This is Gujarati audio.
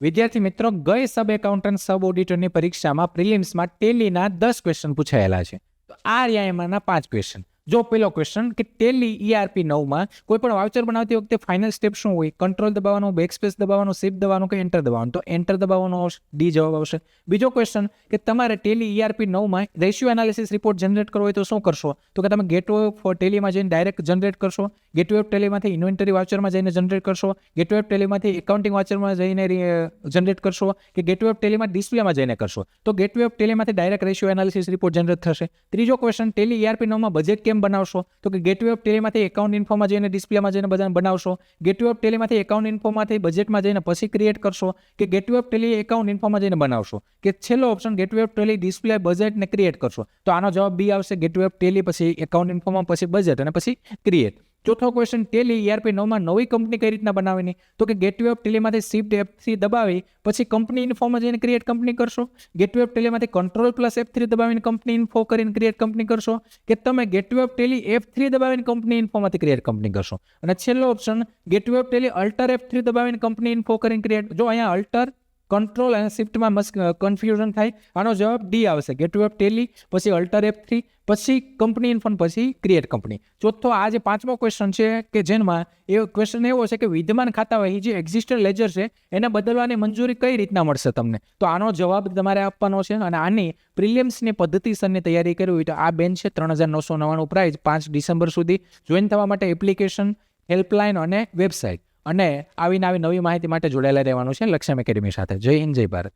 વિદ્યાર્થી મિત્રો, ગઈ સબ એકાઉન્ટન્ટ સબ ઓડિટરની પરીક્ષામાં પ્રિલિમ્સમાં ટેલીના દસ ક્વેશ્ચન પૂછાયેલા છે. તો આ રહ્યા એમાંના પાંચ ક્વેશ્ચન જો પેલો ક્વેશ્ચન કે ટેલી ઈઆરપી નવમાં કોઈ પણ વાઉચર બનાવતી વખતે ફાઇનલ સ્ટેપ શું હોય? કંટ્રોલ દબાવવાનું બેક સ્પેસ દબાવવાનું શિફ્ટ દબાવવાનું કે એન્ટર દબાવવાનું? તો એન્ટર દબાવવાનું ડી જવાબ આવશે. બીજો ક્વેશ્ચન કે તમારે ટેલી ઈઆરપી નવમાં રેશિયો એનાલિસિસ રિપોર્ટ જનરેટ કરવો હોય તો શું કરશો? તો કે તમે ગેટવે ફોર ટેલીમાં જઈને ડાયરેક્ટ જનરેટ કરશો ગેટવે ઓફ ટેલીમાંથી ઇન્વેન્ટરી વાઉચરમાં જઈને જનરેટ કરશો ગેટવે ઓફ ટેલીમાંથી એકાઉન્ટિંગ વાઉચરમાં જઈને જનરેટ કરશો કે ગેટવે ઓફ ટેલીમાં ડિસ્પ્લેમાં જઈને કરશો? તો gateway of ટેલીમાંથી direct ratio analysis report generate થશે. ત્રીજો ક્વેશ્ચન ટેલી ઈઆરપી નવમાં બજેટ કેમ બનાવશો, તો કે ગેટવે ઓફ ટેલીમાંથી એકાઉન્ટ ઇન્ફોમાં જઈને ડિસ્પ્લેમાં જઈને બધાને બનાવશો ગેટવે ઓફ ટેલીમાંથી એકાઉન્ટ ઇન્ફોમાંથી બજેટમાં જઈને પછી ક્રિએટ કરશો, કે ગેટવે ઓફ ટેલી એકાઉન્ટ ઇન્ફોમાં જઈને બનાવશો, કે છેલ્લો option gateway of Tally display બજેટને ક્રિએટ કરશો. તો આનો જવાબ બી આવશે ગેટવે ઓફ ટેલી પછી એકાઉન્ટ ઇન્ફોમાં પછી બજેટ અને પછી ક્રિએટ ચોથો ક્વેશ્ચન ટેલી ઈઆરપી નવમાં નવી કંપની કઈ રીતના બનાવવાની તો કે ગેટવે ઓફ ટેલીમાંથી શિફ્ટ એફ થ્રી દબાવી, પછી કંપની ઇન્ફોમાં જઈને ક્રિએટ કંપની કરશો. ગેટવે ઓફ ટેલીમાંથી કંટ્રોલ પ્લસ એફ થ્રી દબાવીને કંપની ઇન્ફો કરીને ક્રિએટ કંપની કરશો. કે તમે gateway of Tally F three દબાવીને કંપની ઇન્ફોમાંથી ક્રિએટ કંપની કરશો. અને છેલ્લો option gateway of Tally alter F three દબાવીને કંપની ઇન્ફો કરીને ક્રિએટ જો અહીંયા અલ્ટર કંટ્રોલ અને શિફ્ટમાં મસ્ક કન્ફ્યુઝન થાય. આનો જવાબ ડી આવશે. ગેટવે ઓફ ટેલી પછી અલ્ટર એપ થ્રી પછી કંપની ઇન્ફોન પછી ક્રિએટ કંપની ચોથો, આ જે પાંચમો ક્વેશ્ચન છે કે જેમાં, એ ક્વેશ્ચન એવો છે કે વિદ્યમાન ખાતા હોય જે એક્ઝિસ્ટર લેજર છે, એને બદલવાની મંજૂરી કઈ રીતના મળશે તમને? તો આનો જવાબ તમારે આપવાનો છે અને આની પ્રિલિયમ્સની પદ્ધતિસરની તૈયારી કરવી હોય તો આ બેન છે ત્રણ હજાર નવસો નવ્વાણું પ્રાઇસ પાંચ ડિસેમ્બર સુધી. જોઈન થવા માટે એપ્લિકેશન હેલ્પલાઇન અને વેબસાઇટ અને આવી નવી માહિતી માટે જોડાયેલા રહેવાનું છે લક્ષ્યમ એકેડમી સાથે. જય હિન્દ, જય ભારત.